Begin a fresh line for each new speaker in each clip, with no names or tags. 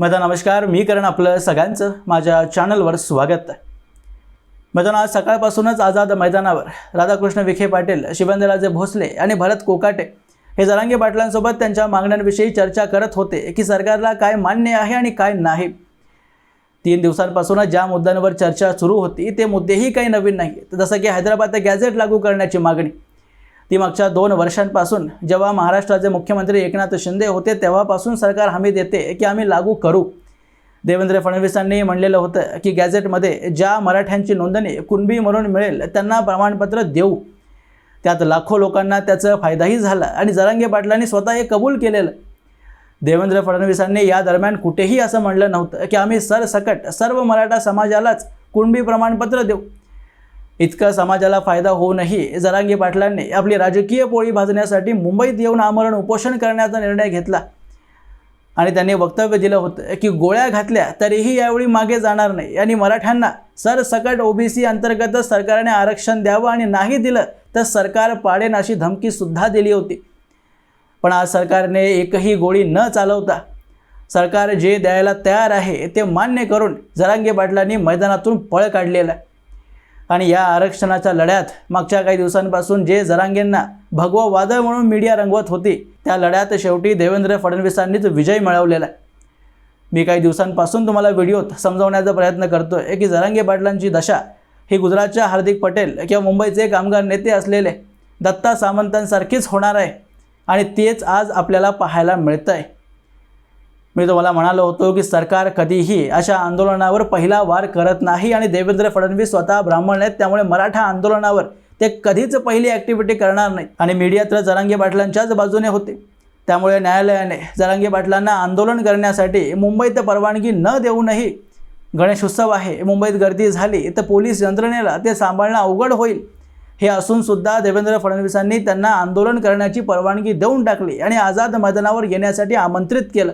मैदान नमस्कार मी करण आपलं सगळ्यांचं माझ्या चॅनलवर स्वागत आहे. मैदान आज सकाळपासूनच आझाद मैदानावर राधाकृष्ण विखे पाटील शिवेंद्रराजे भोसले आणि भरत कोकाटे हे जरांगे पाटलांसोबत त्यांच्या मागण्यांविषयी चर्चा करत होते की सरकारला काय मान्य आहे आणि काय नाही. तीन दिवसांपासूनच ज्या मुद्द्यांवर चर्चा सुरू होती ते मुद्देही काही नवीन नाही जसं की हैदराबाद गॅझेट लागू करण्याची मागणी. ती मागच्या दोन वर्षांपासून जेव्हा महाराष्ट्राचे मुख्यमंत्री एकनाथ शिंदे होते तेव्हापासून सरकार हमी देते की आम्ही लागू करू. देवेंद्र फडणवीसांनी म्हणलेलं होतं की गॅझेटमध्ये ज्या मराठ्यांची नोंदणी कुणबी म्हणून मिळेल त्यांना प्रमाणपत्र देऊ. त्यात लाखो लोकांना त्याचा फायदाही झाला आणि जरांगे पाटलांनी स्वतः हे कबूल केलेलं. देवेंद्र फडणवीसांनी या दरम्यान कुठेही असं म्हणलं नव्हतं की आम्ही सरसकट सर्व मराठा समाजालाच कुणबी प्रमाणपत्र देऊ. इतका समाजाला फायदा होऊनही जरांगे पाटलांनी आपली राजकीय पोळी भाजण्यासाठी मुंबईत येऊन आमरण उपोषण करण्याचा निर्णय घेतला. आणि त्यांनी वक्तव्य दिलं होतं की गोळ्या घातल्या तरीही यावेळी मागे जाणार नाही. आणि मराठ्यांना सरसकट ओबीसी अंतर्गत सरकारने आरक्षण द्यावं आणि नाही दिलं तर सरकार पाडेन अशी धमकीसुद्धा दिली होती. पण आज सरकारने एकही गोळी न चालवता सरकार जे द्यायला तयार आहे ते मान्य करून जरांगे पाटलांनी मैदानातून पळ काढलेला आहे. आणि या आरक्षणाच्या लढ्यात मागच्या काही दिवसांपासून जे जरांगेंना भगवं वादळ म्हणून मीडिया रंगवत होती त्या लढ्यात शेवटी देवेंद्र फडणवीसांनीच विजय मिळवलेला आहे. मी काही दिवसांपासून तुम्हाला व्हिडिओत समजवण्याचा प्रयत्न करतो आहे की जरांगे पाटलांची दशा ही गुजरातच्या हार्दिक पटेल किंवा मुंबईचे कामगार नेते असलेले दत्ता सामंतांसारखीच होणार आहे आणि तेच आज आपल्याला पाहायला मिळतं आहे मी तुम्हाला म्हणालो होतो की सरकार कधीही अशा आंदोलनावर पहिला वार करत नाही आणि देवेंद्र फडणवीस स्वतः ब्राह्मण आहेत त्यामुळे मराठा आंदोलनावर ते कधीच पहिली ॲक्टिव्हिटी करणार नाही. आणि मीडिया तर जरांगे पाटलांच्याच बाजूने होते. त्यामुळे न्यायालयाने जरांगे पाटलांना आंदोलन करण्यासाठी मुंबईत परवानगी न देऊनही गणेश उत्सव आहे मुंबईत गर्दी झाली तर पोलीस यंत्रणेला ते सांभाळणं अवघड होईल. हे असूनसुद्धा देवेंद्र फडणवीसांनी त्यांना आंदोलन करण्याची परवानगी देऊन टाकली आणि आझाद मैदानावर येण्यासाठी आमंत्रित केलं.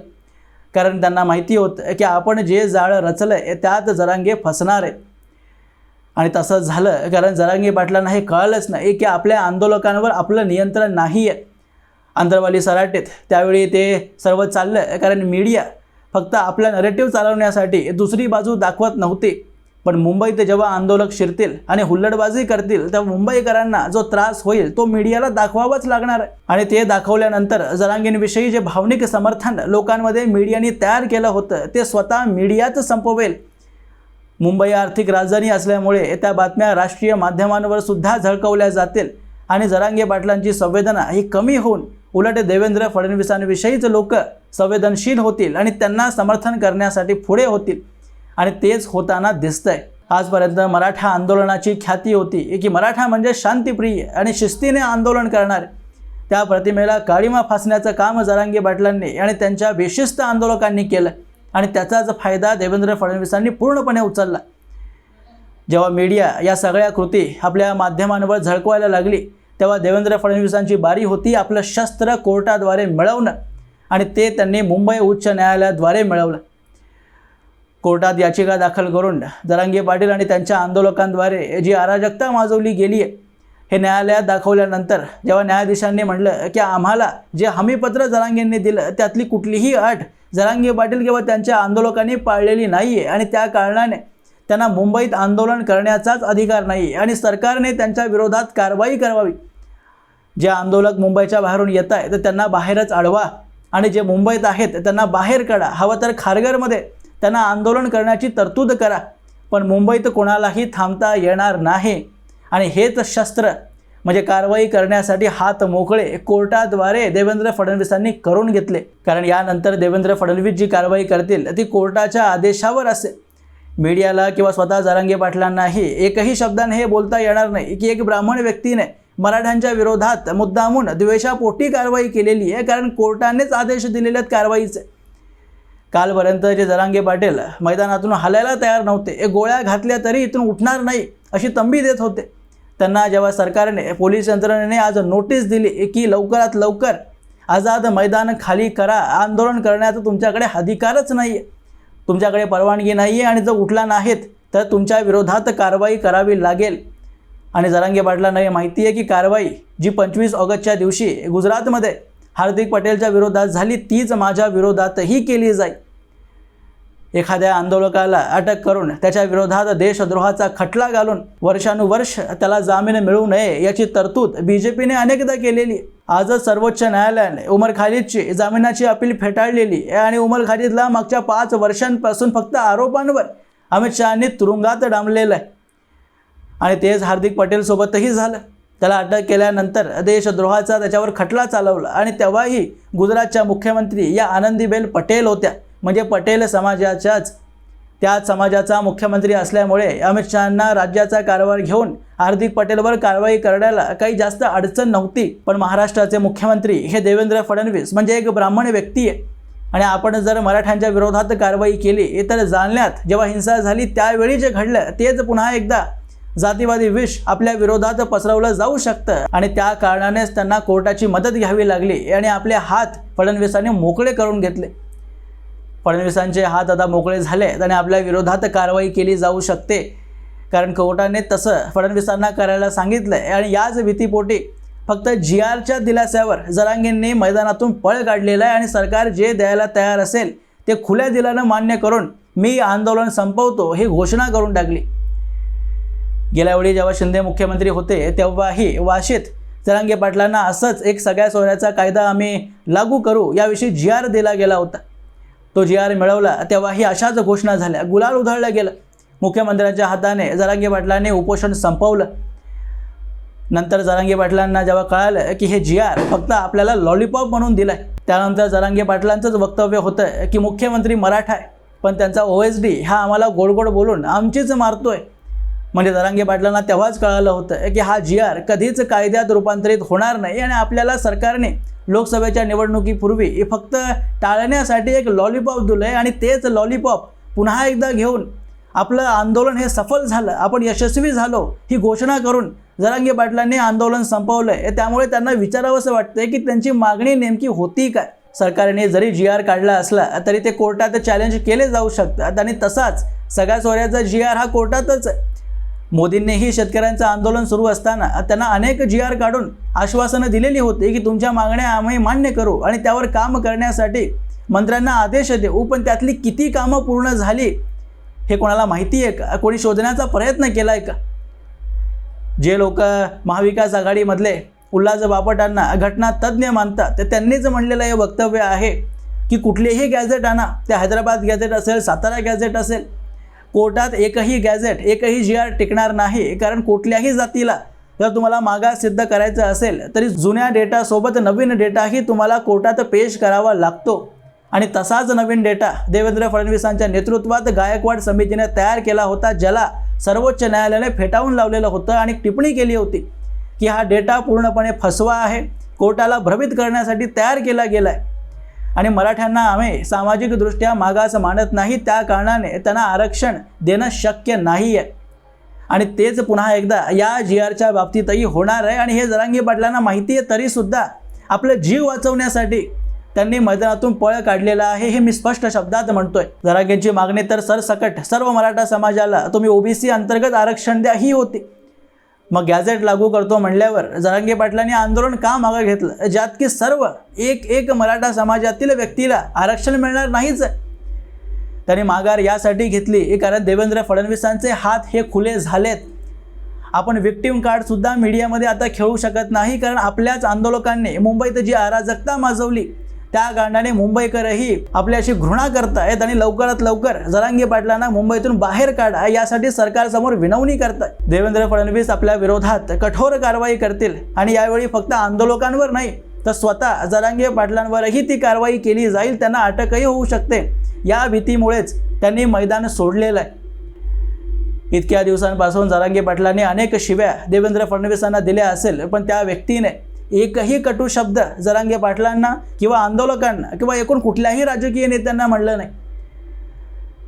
कारण त्यांना माहिती होतं की आपण जे जाळं रचलं आहे त्यात जरांगे फसणार आहे आणि तसं झालं कारण जरांगे पाटलांना हे कळलंच नाही की आपल्या आंदोलकांवर आपलं नियंत्रण नाही आहे आंतरवाली सराटेत त्यावेळी ते सर्व चाललं कारण मीडिया फक्त आपला नरेटिव्ह चालवण्यासाठी दुसरी बाजू दाखवत नव्हती. पण मुंबईत जेव्हा आंदोलक शिरतील आणि हुल्लडबाजी करतील तेव्हा मुंबईकरांना जो त्रास होईल तो मीडियाला दाखवावाच लागणार आहे. आणि ते दाखवल्यानंतर जरांगींविषयी जे भावनिक समर्थन लोकांमध्ये मीडियाने तयार केलं होतं ते स्वतः मीडियाच संपवेल. मुंबई आर्थिक राजधानी असल्यामुळे त्या बातम्या राष्ट्रीय माध्यमांवर सुद्धा झळकवल्या जातील आणि जरांगे पाटलांची संवेदना ही कमी होऊन उलट देवेंद्र फडणवीसांविषयीच लोक संवेदनशील होतील आणि त्यांना समर्थन करण्यासाठी पुढे होतील. आणि तेच होताना दिसतंय. आजपर्यंत मराठा आंदोलनाची ख्याती होती. की मराठा म्हणजे शांतिप्रिय आणि शिस्तीने आंदोलन करणारे. त्या प्रतिमेला काळीमा फासण्याचं काम जरांगी पाटलांनी आणि त्यांच्या बेशिस्त आंदोलकांनी केलं आणि त्याचाच फायदा देवेंद्र फडणवीसांनी पूर्णपणे उचलला. जेव्हा मीडिया या सगळ्या कृती आपल्या माध्यमांवर झळकवायला लागली तेव्हा देवेंद्र फडणवीसांची बारी होती आपलं शस्त्र कोर्टाद्वारे मिळवणं आणि ते त्यांनी मुंबई उच्च न्यायालयाद्वारे मिळवलं. कोर्टात याचिका दाखल करून जरांगे पाटील आणि त्यांच्या आंदोलकांद्वारे जी अराजकता माजवली गेली आहे हे न्यायालयात दाखवल्यानंतर जेव्हा न्यायाधीशांनी म्हटलं की आम्हाला जे हमीपत्र जरांगेंनी दिलं त्यातली कुठलीही अट जरांगे पाटील किंवा त्यांच्या आंदोलकांनी पाळलेली नाही आहे आणि त्या कारणाने त्यांना मुंबईत आंदोलन करण्याचाच अधिकार नाही आणि सरकारने त्यांच्या विरोधात कारवाई करावी. जे आंदोलक मुंबईच्या बाहेरून येत आहे तर त्यांना बाहेरच अडवा आणि जे मुंबईत आहेत त्यांना बाहेर काढा. हवं तर खारघरमध्ये त्यांना आंदोलन करण्याची तरतूद करा. पण मुंबईत कोणालाही थांबता येणार नाही. आणि हेच शस्त्र म्हणजे कारवाई करण्यासाठी हात मोकळे कोर्टाद्वारे देवेंद्र फडणवीसांनी करून घेतले. कारण यानंतर देवेंद्र फडणवीस जी कारवाई करतील ती कोर्टाच्या आदेशावर असेल. मीडियाला किंवा स्वतः जरांगे पाटलांनाही एकही शब्दाने हे बोलता येणार नाही की एक ब्राह्मण व्यक्तीने मराठ्यांच्या विरोधात मुद्दामून द्वेषापोटी कारवाई केलेली आहे. कारण कोर्टानेच आदेश दिलेले आहेत कारवाईचे. कालपर्यंत जे जरांगे पाटील मैदानातून हलायला तयार नव्हते हे गोळ्या घातल्या तरी इथून उठणार नाही अशी तंबी देत होते. त्यांना जेव्हा सरकारने पोलीस यंत्रणेने आज नोटीस दिली की लवकरात लवकर आझाद मैदान खाली करा आंदोलन करण्याचा तुमच्याकडे अधिकारच नाही आहे तुमच्याकडे परवानगी नाही आहे आणि जर उठला नाहीत तर तुमच्या विरोधात कारवाई करावी लागेल. आणि जरांगे पाटलांना हे माहिती आहे की कारवाई जी पंचवीस ऑगस्टच्या दिवशी गुजरातमध्ये हार्दिक पटेलच्या विरोधात झाली तीच माझ्या विरोधातही केली जाईल. एखाद्या आंदोलकाला अटक करून त्याच्या विरोधात देशद्रोहाचा खटला घालून वर्षानुवर्ष त्याला जामीन मिळू नये याची तरतूद बी जे पीने अनेकदा केलेली. आजच सर्वोच्च न्यायालयाने उमर खालिदची जामिनाची अपील फेटाळलेली आहे आणि उमर खालिदला मागच्या पाच वर्षांपासून फक्त आरोपांवर अमित शहानी तुरुंगात डांबलेलं आहे. आणि तेच हार्दिक पटेलसोबतही झालं. त्याला अटक केल्यानंतर देशद्रोहाचा त्याच्यावर खटला चालवला. आणि तेव्हाही गुजरातच्या मुख्यमंत्री या आनंदीबेन पटेल होत्या. म्हणजे पटेल समाजाच्याच त्याच समाजाचा मुख्यमंत्री असल्यामुळे अमित शहांना राज्याचा कारभार घेऊन हार्दिक पटेलवर कारवाई करण्याला काही जास्त अडचण नव्हती. पण महाराष्ट्राचे मुख्यमंत्री हे देवेंद्र फडणवीस म्हणजे एक ब्राह्मण व्यक्ती आहे. आणि आपण जर मराठ्यांच्या विरोधात कारवाई केली तर जालन्यात जेव्हा हिंसा झाली त्यावेळी जे घडलं तेच पुन्हा एकदा जातीवादी विष आपल्या विरोधात पसरवलं जाऊ शकतं. आणि त्या कारणानेच त्यांना कोर्टाची मदत घ्यावी लागली. आणि आपले हात फडणवीसांनी मोकळे करून घेतले. फडणवीसांचे हात आता मोकळे झाले. आणि आपल्या विरोधात कारवाई केली जाऊ शकते. कारण कोर्टाने तसं फडणवीसांना करायला सांगितलं आणि याच भीतीपोटी फक्त जी आरच्या दिलास्यावर जरांगींनी मैदानातून पळ काढलेला आहे. आणि सरकार जे द्यायला तयार असेल ते खुल्या दिलानं मान्य करून मी आंदोलन संपवतो ही घोषणा करून टाकली. गेल्या वेळी जेव्हा शिंदे मुख्यमंत्री होते तेव्हाही वाशीत जरांगे पाटलांना असंच एक सगळ्या सोन्याचा कायदा आम्ही लागू करू याविषयी जी आर दिला गेला होता. तो जी आर मिळवला तेव्हाही अशाच घोषणा झाल्या. गुलाल उधळलं गेलं. मुख्यमंत्र्यांच्या हाताने जरांगे पाटलांनी उपोषण संपवलं. नंतर जरांगे पाटलांना जेव्हा कळालं की हे जी आर फक्त आपल्याला लॉलीपॉप म्हणून दिलं आहे त्यानंतर जरांगे पाटलांचंच वक्तव्य होतं की मुख्यमंत्री मराठा आहे पण त्यांचा ओ एस डी हा आम्हाला गोड गोड बोलून आमचीच मारतोय. म्हणजे जरांगे पाटलांना तेव्हाच कळालं होतं की हा जी आर कधीच कायद्यात रूपांतरित होणार नाही आणि आपल्याला सरकारने लोकसभेच्या निवडणुकीपूर्वी फक्त टाळण्यासाठी एक लॉलीपॉप दिलं आहे आणि तेच लॉलीपॉप पुन्हा एकदा घेऊन आपलं आंदोलन हे सफल झालं आपण यशस्वी झालो ही घोषणा करून जरांगे पाटलांनी आंदोलन संपवलं आहे त्यामुळे त्यांना विचारावंसं वाटतंय की त्यांची मागणी नेमकी होती काय? सरकारने जरी जी आर काढला असला तरी ते कोर्टात चॅलेंज केले जाऊ शकतात आणि तसाच सगळ्या सोऱ्याचा जी आर हा कोर्टातच आहे. मोदींनीही शेतकऱ्यांचं आंदोलन सुरू असताना त्यांना अनेक जी आर काढून आश्वासनं दिलेली होती की तुमच्या मागण्या आम्ही मान्य करू आणि त्यावर काम करण्यासाठी मंत्र्यांना आदेश देऊ. पण त्यातली किती कामं पूर्ण झाली हे कोणाला माहिती आहे का? कोणी शोधण्याचा प्रयत्न केला आहे का? जे लोक महाविकास आघाडीमधले उल्हास बापटांना घटना तज्ज्ञ मानतात तर त्यांनीच म्हणलेलं हे वक्तव्य आहे की कुठलेही गॅझेट आणा. ते हैदराबाद गॅझेट असेल सातारा गॅझेट असेल कोर्टात एकही गॅझेट एकही जी आर टिकणार नाही कारण कुठल्याही जातीला जर तुम्हाला मागास सिद्ध करायचं असेल तरी जुन्या डेटासोबत नवीन डेटाही तुम्हाला कोर्टात पेश करावा लागतो. आणि तसाच नवीन डेटा देवेंद्र फडणवीसांच्या नेतृत्वात गायकवाड समितीने तयार केला होता ज्याला सर्वोच्च न्यायालयाने फेटाळून लावलेलं होतं आणि टिप्पणी केली होती की हा डेटा पूर्णपणे फसवा आहे. कोर्टाला भ्रमित करण्यासाठी तयार केला गेला आहे आणि मराठ्यांना आम्ही सामाजिकदृष्ट्या मागास मानत नाही त्या कारणाने त्यांना आरक्षण देणं शक्य नाही आहे आणि तेच पुन्हा एकदा या जी आरच्या बाबतीतही होणार आहे. आणि हे जरांगी पाटलांना माहिती आहे तरीसुद्धा आपलं जीव वाचवण्यासाठी त्यांनी मैदानातून पळ काढलेला आहे हे मी स्पष्ट शब्दात म्हणतोय. जरांगींची मागणी तर सरसकट सर्व मराठा समाजाला तुम्ही ओबीसी अंतर्गत आरक्षण द्या ही होती. मग गॅझेट लागू करतो म्हणल्यावर जरांगे पाटलांनी आंदोलन का मागं घेतलं? ज्यात की सर्व एक एक मराठा समाजातील व्यक्तीला आरक्षण मिळणार नाहीच त्यांनी माघार यासाठी घेतली. कारण देवेंद्र फडणवीसांचे हात हे खुले झालेत. आपण विक्टीम कार्डसुद्धा मीडियामध्ये आता खेळू शकत नाही कारण आपल्याच आंदोलकांनी मुंबईत जी अराजकता माजवली त्या कारणाने मुंबईकरही आपल्याशी घृणा करतायत आणि लवकरात लवकर जरांगी पाटलांना मुंबईतून बाहेर काढा यासाठी सरकारसमोर विनवणी करतायत. देवेंद्र फडणवीस आपल्या विरोधात कठोर कारवाई करतील आणि यावेळी फक्त आंदोलकांवर नाही तर स्वतः जरांगे पाटलांवरही ती कारवाई केली जाईल त्यांना अटकही होऊ शकते. या भीतीमुळेच त्यांनी मैदान सोडलेलं आहे. इतक्या दिवसांपासून जरांगे पाटलांनी अनेक शिव्या देवेंद्र फडणवीसांना दिल्या असेल पण त्या व्यक्तीने एकही कटू शब्द जरांगे पाटलांना किंवा आंदोलकांना किंवा एकूण कुठल्याही राजकीय नेत्यांना म्हणलं नाही.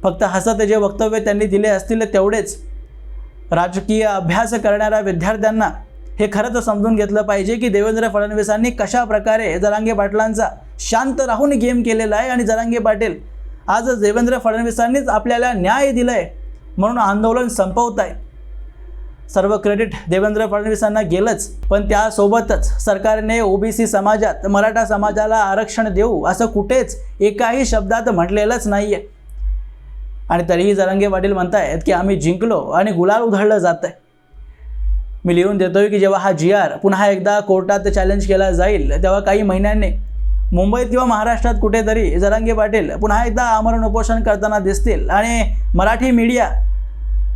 फक्त हसत जे वक्तव्य त्यांनी दिले असतील तेवढेच राजकीय अभ्यास करणाऱ्या विद्यार्थ्यांना हे खरंच समजून घेतलं पाहिजे की देवेंद्र फडणवीसांनी कशा प्रकारे जरांगे पाटलांचा शांत राहून गेम केलेला आहे आणि जरांगे पाटील आज देवेंद्र फडणवीसांनीच आपल्याला न्याय दिलाय म्हणून आंदोलन संपवत आहे सर्व क्रेडिट देवेंद्र फडणवीसांना गेलंच पण त्यासोबतच सरकारने ओबीसी समाजात मराठा समाजाला आरक्षण देऊ असं कुठेच एकाही शब्दात म्हटलेलंच नाही आहे आणि तरीही जरंगे पाटील म्हणतायत की आम्ही जिंकलो आणि गुलाल उधळलं जात आहे मी लिहून देतोय की जेव्हा हा जी आर पुन्हा एकदा कोर्टात चॅलेंज केला जाईल तेव्हा काही महिन्यांनी. मुंबईत किंवा महाराष्ट्रात कुठेतरी जरांगे पाटील पुन्हा एकदा आमरण उपोषण करताना दिसतील आणि मराठी मीडिया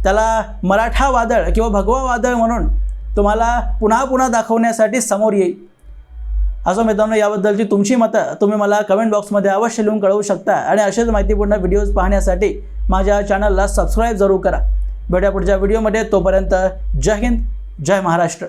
त्याला मराठा वादळ किंवा भगवा वादळ म्हणून तुम्हाला पुन्हा पुन्हा दाखवण्यासाठी समोर येईल. असं मित्रांनो याबद्दलची तुमची मतं तुम्ही मला कमेंट बॉक्समध्ये अवश्य लिहून कळवू शकता. आणि असेच माहितीपूर्ण व्हिडिओज पाहण्यासाठी माझ्या चॅनलला सबस्क्राईब जरूर करा. भेट्या पुढच्या व्हिडिओमध्ये तोपर्यंत जय हिंद जय महाराष्ट्र.